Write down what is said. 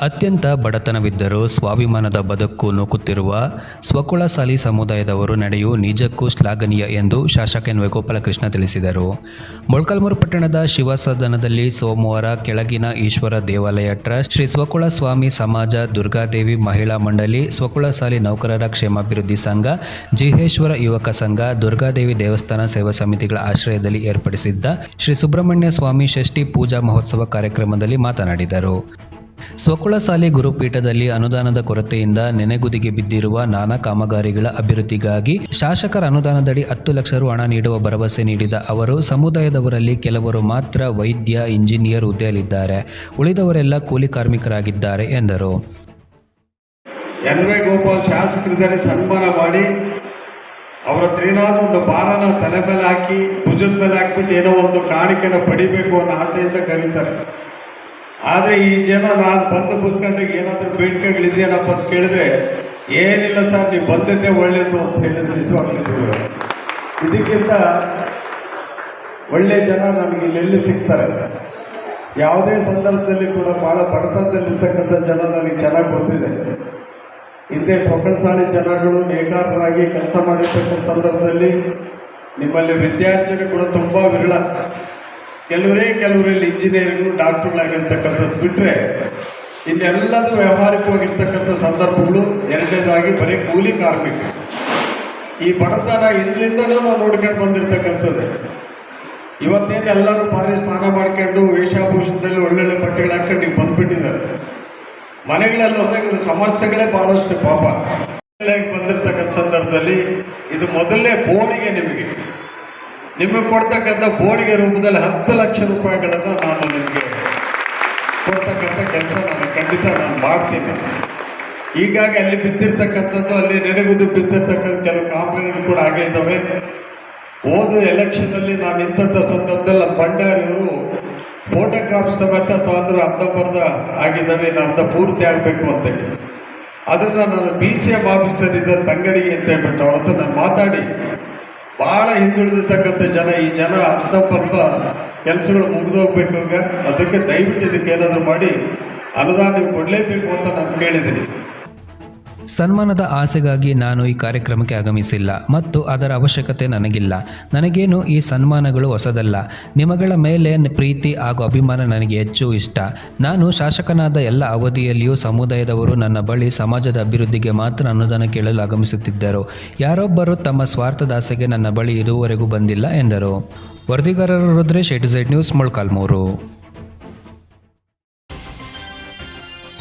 ಅತ್ಯಂತ ಬಡತನವಿದ್ದರೂ ಸ್ವಾಭಿಮಾನದ ಬದುಕು ನೂಕುತ್ತಿರುವ ಸ್ವಕುಳಸಾಲಿ ಸಮುದಾಯದವರು ನಡೆಯು ನಿಜಕ್ಕೂ ಶ್ಲಾಘನೀಯ ಎಂದು ಶಾಸಕ ಎನ್ ಗೋಪಾಲಕೃಷ್ಣ ತಿಳಿಸಿದರು. ಮೊಳಕಾಲ್ಮೂರು ಪಟ್ಟಣದ ಶಿವಸದನದಲ್ಲಿ ಸೋಮವಾರ ಕೆಳಗಿನ ಈಶ್ವರ ದೇವಾಲಯ ಟ್ರಸ್ಟ್, ಶ್ರೀ ಸ್ವಕುಳ ಸ್ವಾಮಿ ಸಮಾಜ ದುರ್ಗಾದೇವಿ ಮಹಿಳಾ ಮಂಡಳಿ ಸ್ವಕುಳಸಾಲಿ ನೌಕರರ ಕ್ಷೇಮಾಭಿವೃದ್ಧಿ ಸಂಘ, ಜಿಹೇಶ್ವರ ಯುವಕ ಸಂಘ, ದುರ್ಗಾದೇವಿ ದೇವಸ್ಥಾನ ಸೇವಾ ಸಮಿತಿಗಳ ಆಶ್ರಯದಲ್ಲಿ ಏರ್ಪಡಿಸಿದ್ದ ಶ್ರೀ ಸುಬ್ರಹ್ಮಣ್ಯ ಸ್ವಾಮಿ ಷಷ್ಠಿ ಪೂಜಾ ಮಹೋತ್ಸವ ಕಾರ್ಯಕ್ರಮದಲ್ಲಿ ಮಾತನಾಡಿದರು. ಸ್ವಕುಳಸಾಲಿ ಗುರುಪೀಠದಲ್ಲಿ ಅನುದಾನದ ಕೊರತೆಯಿಂದ ನೆನೆಗುದಿಗೆ ಬಿದ್ದಿರುವ ನಾನಾ ಕಾಮಗಾರಿಗಳ ಅಭಿವೃದ್ಧಿಗಾಗಿ ಶಾಸಕರ ಅನುದಾನದಡಿ ಹತ್ತು ಲಕ್ಷ ರು ಹಣ ನೀಡುವ ಭರವಸೆ ನೀಡಿದ ಅವರು, ಸಮುದಾಯದವರಲ್ಲಿ ಕೆಲವರು ಮಾತ್ರ ವೈದ್ಯ, ಇಂಜಿನಿಯರ್ ಹುದ್ದೆಯಲ್ಲಿದ್ದಾರೆ. ಉಳಿದವರೆಲ್ಲ ಕೂಲಿ ಕಾರ್ಮಿಕರಾಗಿದ್ದಾರೆ ಎಂದರು. ಎನ್ ಗೋಪಾಲ್ ಶಾಸಕರಿದ್ದಾರೆ, ಸನ್ಮಾನ ಮಾಡಿ. ಅವರ ಹತ್ರ ಒಂದು ಭಾರನ ತಲೆ ಮೇಲೆ ಹಾಕಿ, ಭುಜದ ಮೇಲೆ ಹಾಕ್ಬಿಟ್ಟು ಏನೋ ಒಂದು ಕಾಣಿಕೆನ ಪಡಿಬೇಕು ಅನ್ನೋ ಆಸೆಯಿಂದ ಕರೀತಾರೆ. ಆದರೆ ಈ ಜನ ನಾನು ಬಂದು ಕೂತ್ಕೊಂಡಾಗ ಏನಾದರೂ ಬೇಡಿಕೆಗಳಿದೆಯೇನಪ್ಪ ಅಂತ ಕೇಳಿದ್ರೆ, ಏನಿಲ್ಲ ಸರ್, ನೀವು ಬಂದದ್ದೇ ಒಳ್ಳೇದು ಅಂತ ಹೇಳಿದ್ರೆ ನಿಜವಾಗ್ಲಿದ್ರು ಇದಕ್ಕಿಂತ ಒಳ್ಳೆ ಜನ ನಮಗೆ ಇಲ್ಲೆಲ್ಲಿ ಸಿಗ್ತಾರೆ? ಯಾವುದೇ ಸಂದರ್ಭದಲ್ಲಿ ಕೂಡ ಭಾಳ ಬಡತನದಲ್ಲಿರ್ತಕ್ಕಂಥ ಜನ ನನಗೆ ಚೆನ್ನಾಗಿ ಗೊತ್ತಿದೆ. ಹಿಂದೆ ಸಾಲಿ ಜನಗಳು ನೇಕಾರರಾಗಿ ಕೆಲಸ ಮಾಡಿರ್ತಕ್ಕಂಥ ಸಂದರ್ಭದಲ್ಲಿ ನಿಮ್ಮಲ್ಲಿ ವಿದ್ಯಾರ್ಥಿಗಳು ಕೂಡ ತುಂಬ ವಿರಳ. ಕೆಲವರೇ ಕೆಲವರಲ್ಲಿ ಇಂಜಿನಿಯರಿಂಗು ಡಾಕ್ಟರ್ಗಳಾಗಿರ್ತಕ್ಕಂಥದ್ದು ಬಿಟ್ಟರೆ ಇನ್ನೆಲ್ಲದೂ ವ್ಯಾವಹಾರಿಕವಾಗಿರ್ತಕ್ಕಂಥ ಸಂದರ್ಭಗಳು ಎರಡನೇದಾಗಿ ಬರೀ ಕೂಲಿ ಕಾರ್ಮಿಕ. ಈ ಬಡತನ ಇಲ್ಲಿಂದನೂ ನಾವು ನೋಡ್ಕೊಂಡು ಬಂದಿರತಕ್ಕಂಥದ್ದು. ಇವತ್ತೇನು ಎಲ್ಲರೂ ಭಾರಿ ಸ್ನಾನ ಮಾಡ್ಕೊಂಡು ವೇಷಭೂಷಣದಲ್ಲಿ ಒಳ್ಳೊಳ್ಳೆ ಬಟ್ಟೆಗಳು ಹಾಕೊಂಡು ಈಗ ಬಂದ್ಬಿಟ್ಟಿದ್ದಾರೆ. ಮನೆಗಳಲ್ಲಿ ಹೋದಾಗ ಸಮಸ್ಯೆಗಳೇ ಬಹಳಷ್ಟು ಪಾಪ. ಬಂದಿರತಕ್ಕಂಥ ಸಂದರ್ಭದಲ್ಲಿ ಇದು ಮೊದಲನೇ ಬೋರ್ಡಿಗೆ ನಿಮಗೆ. ನಿಮಗೆ ಕೊಡ್ತಕ್ಕಂಥ ಬೋಡಿಗೆ ರೂಪದಲ್ಲಿ ಹತ್ತು ಲಕ್ಷ ರೂಪಾಯಿಗಳನ್ನು ನಾನು ನಿಮಗೆ ಕೊಡ್ತಕ್ಕಂಥ ಕೆಲಸ ನಾನು ಖಂಡಿತ ನಾನು ಮಾಡ್ತೀನಿ. ಹೀಗಾಗಿ ಅಲ್ಲಿ ಬಿದ್ದಿರ್ತಕ್ಕಂಥದ್ದು, ಅಲ್ಲಿ ನೆನೆಗುದು ಬಿದ್ದಿರ್ತಕ್ಕಂಥ ಕೆಲವು ಕಾಮಗಾರಿಗಳು ಕೂಡ ಆಗೇ ಇದ್ದಾವೆ ಹೋದ ಎಲೆಕ್ಷನಲ್ಲಿ ನಾನು ನಿಂತಂಥ ಸಂದರ್ಭದಲ್ಲಿ ಭಂಡಾರಿಯವರು ಫೋಟೋಗ್ರಾಫ್ ಸಮೇತ ತೊಂದರೆ ಅರ್ಧ ಬರ್ಧ ಆಗಿದ್ದಾವೆ ನಾನು ಅರ್ಧ ಪೂರ್ತಿ ಆಗಬೇಕು ಅಂತ ಅದನ್ನು ನಾನು ಬಿ ಸಿ ಎಂ ಆಫೀಸರ್ ಇದ್ದ ತಂಗಡಿ ಅಂತ ಹೇಳ್ಬಿಟ್ಟು ಅವ್ರ ಹತ್ರ ನಾನು ಮಾತಾಡಿ ಭಾಳ ಹಿಂದುಳಿದಿರ್ತಕ್ಕಂಥ ಜನ, ಈ ಜನ ಅರ್ಧಂಬರ್ಧ ಕೆಲಸಗಳು ಮುಗಿದೋಗ್ಬೇಕು ಅದಕ್ಕೆ ದಯವಿಟ್ಟು ಇದಕ್ಕೆ ಏನಾದರೂ ಮಾಡಿ, ಅನುದಾನ ನೀವು ಕೊಡಲೇಬೇಕು ಅಂತ ನಾನು ಕೇಳಿದ್ದೀನಿ. ಸನ್ಮಾನದ ಆಸೆಗಾಗಿ ನಾನು ಈ ಕಾರ್ಯಕ್ರಮಕ್ಕೆ ಆಗಮಿಸಿಲ್ಲ ಮತ್ತು ಅದರ ಅವಶ್ಯಕತೆ ನನಗಿಲ್ಲ. ನನಗೇನು ಈ ಸನ್ಮಾನಗಳು ಹೊಸದಲ್ಲ. ನಿಮಗಳ ಮೇಲೆ ಪ್ರೀತಿ ಹಾಗೂ ಅಭಿಮಾನ ನನಗೆ ಹೆಚ್ಚು ಇಷ್ಟ. ನಾನು ಶಾಸಕನಾದ ಎಲ್ಲ ಅವಧಿಯಲ್ಲಿಯೂ ಸಮುದಾಯದವರು ನನ್ನ ಬಳಿ ಸಮಾಜದ ಅಭಿವೃದ್ಧಿಗೆ ಮಾತ್ರ ಅನುದಾನ ಕೇಳಲು ಆಗಮಿಸುತ್ತಿದ್ದರು. ಯಾರೊಬ್ಬರು ತಮ್ಮ ಸ್ವಾರ್ಥದಾಸೆಗೆ ನನ್ನ ಬಳಿ ಇದುವರೆಗೂ ಬಂದಿಲ್ಲ ಎಂದರು. ವರದಿಗಾರರು Rudresh A to Z news Molakalmuru.